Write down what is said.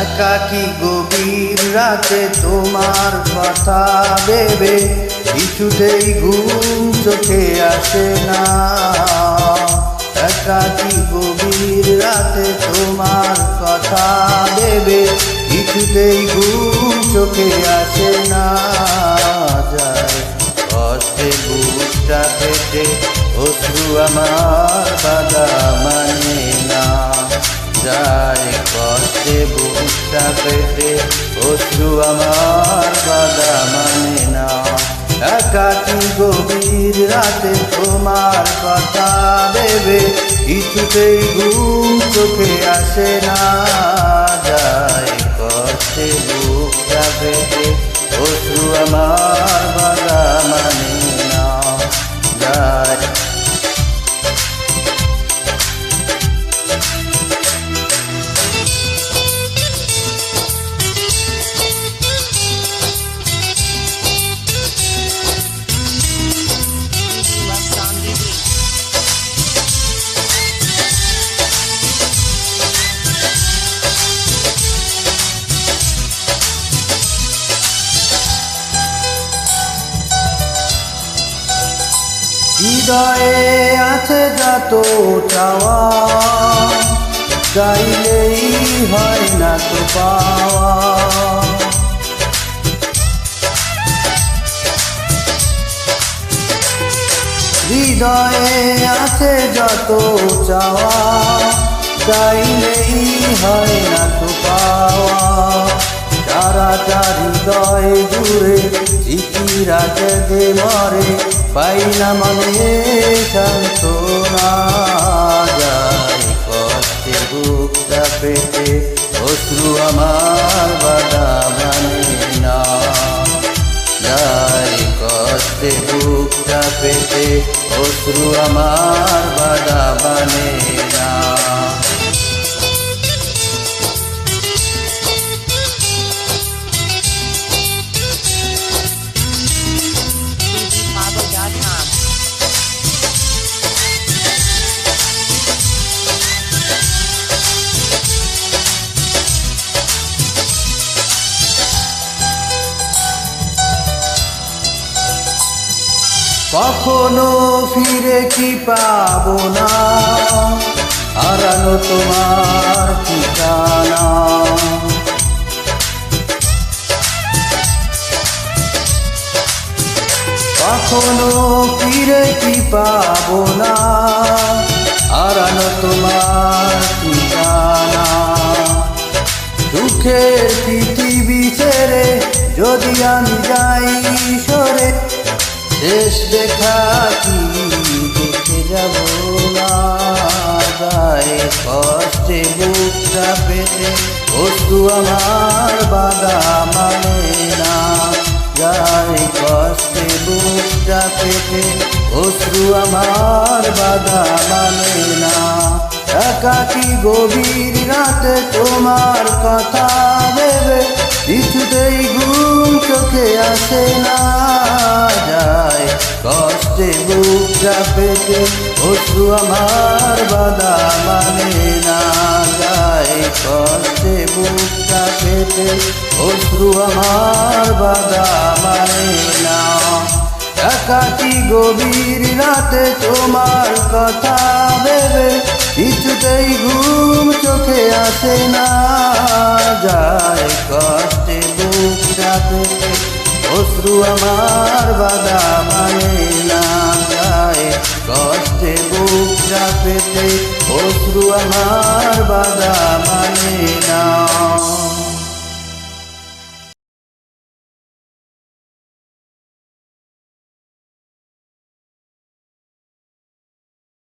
একাকি গভীর রাতে তোমার কথা ভেবে কিছুতেই ঘুম চোখে আসে না। একাকি গভীর রাতে তোমার কথা ভেবে কিছুতেই ঘুম চোখে আসে না। যায় অশ্রু আমার বাধা মানে না। যায় কষ্টে বুকটা পেতে অশ্রু আমার বাধা মানে না। একাকি গভীর রাতে তোমার কথা দেবে কিছুতেই ঘুম চোখে আসে না। যায় কষ্টে বুকটা পেটে হৃদয়ে আছে যত চাওয়া, চাইলেই হয় না তো পাওয়া। হৃদয়ে আছে যত চাওয়া, চাইলেই হয় না তো পাওয়া। তারা তার হৃদয় জুড়ে চিঠিরা জেগে মরে পাই না মনে সান্ত্বনা যায়। কষ্টে বুকটা পেটে অশ্রু আমার বাধা মানে না। যায় কষ্টে বুকটা পেটে অশ্রু আমার কখনো ফিরে কি পাবো না? হারানো তোমার ঠিকানা। কখনো ফিরে কি পাবো না? হারানো তোমার ঠিকানা। দুঃখের পৃথিবী ছেড়ে যদি আমি যাই শেষ দেখা কি দেখে যাব না কষ্টে বুকটা পেতে বস্তু আমার বাধা মানে না যায়? কষ্টে বুকটা পেতে অশ্রু আমার বাধা মানে না। একাকি গভীর রাতে তোমার কথা ভেবে কিছুতেই ঘুম চোখে আসে না? কষ্টে বুকটা পেতে অশ্রু আমার বাধা মানে না যায় কষ্টে বুকটা পেতে অশ্রু আমার বাধা মানে না। একাকি গভীর রাতে তোমার কথা ভেবে কিছুতেই ঘুম চোখে আসে না। যায় কষ্টে বুকটা পেতে অশ্রু আমার বাধা মানে না অশ্রু আমার বাধা মানে না।